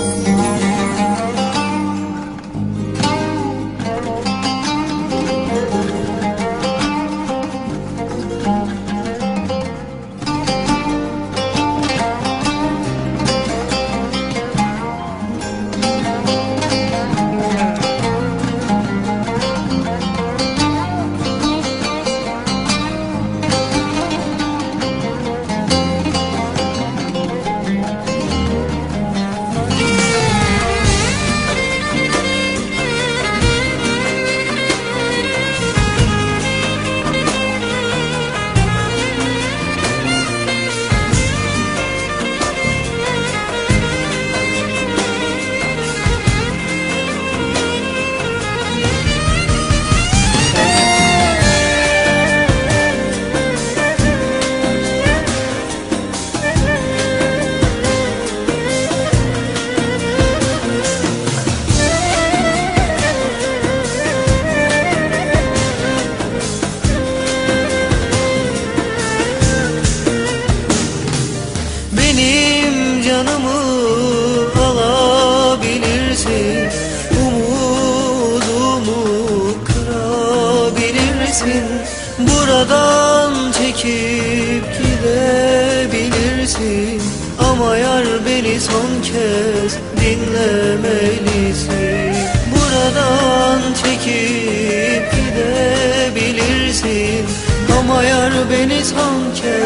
Benim kırabilirsin Buradan çekip gidebilirsin. Ama yar beni son kez dinlemelisin. Buradan çekip gidebilirsin. Ama yar beni son kez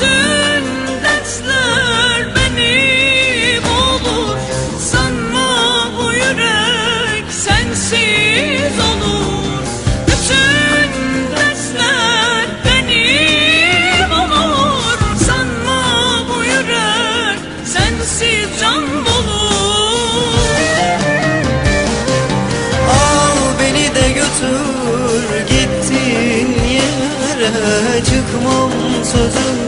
bütün benim olur. Sanma bu yürek sensiz olur. Bütün benim olur. Sanma bu yürek sensiz can bulur. Al beni de götür gittiğin yere. Çıkmam sözüm